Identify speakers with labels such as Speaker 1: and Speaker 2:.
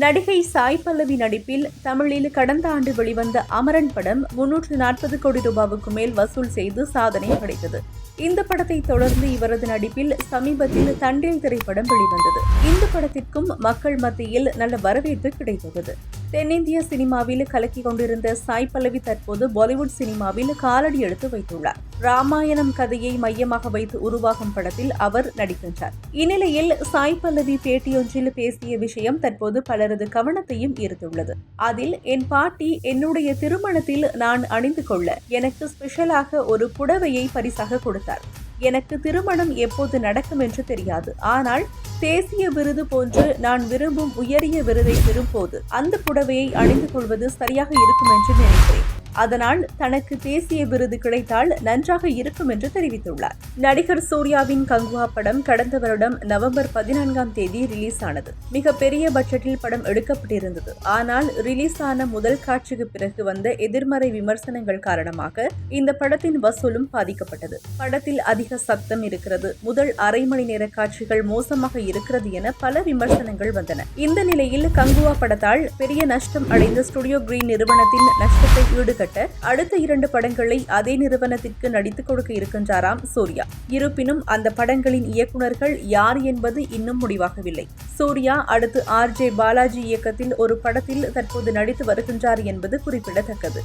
Speaker 1: நடிகை சாய் பல்லவி நடிப்பில் தமிழில் கடந்த ஆண்டு வெளிவந்த அமரன் படம் முன்னூற்று நாற்பது கோடி ரூபாவுக்கு மேல் வசூல் செய்து சாதனை படைத்தது. இந்த படத்தை தொடர்ந்து இவரது நடிப்பில் சமீபத்தில் தண்டில் திரைப்படம் வெளிவந்தது. இந்த படத்திற்கும் மக்கள் மத்தியில் நல்ல வரவேற்பு கிடைத்துள்ளது தென்னிந்திய சினிமாவில் கலக்கிக் கொண்டிருந்த சாய் பல்லவி தற்போது பாலிவுட் சினிமாவில் காலடி எடுத்து வைத்துள்ளார். ராமாயணம் கதையை மையமாக வைத்து உருவாகும் படத்தில் அவர் நடிக்கின்றார். இந்நிலையில் சாய் பல்லவி பேட்டியொன்றில் பேசிய விஷயம் தற்போது பலரது கவனத்தையும் ஈர்த்துள்ளது. அதில் என் பாட்டி என்னுடைய திருமணத்தில் நான் அணிந்து கொள்ள எனக்கு ஸ்பெஷலாக ஒரு புடவையை பரிசாக கொடுத்தார். எனக்கு திருமணம் எப்போது நடக்கும் என்று தெரியாது. ஆனால் தேசிய விருது போன்று நான் விரும்பும் உயரிய விருதை பெறும்போது அந்த புடவையை அணிந்து கொள்வது சரியாக இருக்கும் என்று நினைக்கிறேன். அதனால் தனக்கு தேசிய விருது கிடைத்தால் நன்றாக இருக்கும் என்று தெரிவித்துள்ளார். நடிகர் சூர்யாவின் கங்குவா படம் கடந்த வருடம் நவம்பர் பதினான்காம் தேதி ரிலீஸ் ஆனது. மிக பெரிய பட்ஜெட்டில் படம் எடுக்கப்பட்டிருந்தது. ஆனால் ரிலீஸ் ஆன முதல் காட்சிக்கு பிறகு வந்த எதிர்மறை விமர்சனங்கள் காரணமாக இந்த படத்தின் வசூலும் பாதிக்கப்பட்டது. படத்தில் அதிக சத்தம் இருக்கிறது. முதல் அரை மணி நேர காட்சிகள் மோசமாக இருக்கிறது என பல விமர்சனங்கள் வந்தன. இந்த நிலையில் கங்குவா படத்தால் பெரிய நஷ்டம் அடைந்த ஸ்டுடியோ கிரீன் நிறுவனத்தின் நஷ்டத்தை ஈடுகட்ட அடுத்த இரண்டு படங்களை அதே நிறுவனத்திற்கு நடித்துக் கொடுக்க இருக்கின்றாராம் சூர்யா. இருப்பினும் அந்த படங்களின் இயக்குனர்கள் யார் என்பது இன்னும் முடிவாகவில்லை. சூர்யா அடுத்து ஆர் ஜே பாலாஜி இயக்கத்தில் ஒரு படத்தில் தற்போது நடித்து வருகின்றார் என்பது குறிப்பிடத்தக்கது.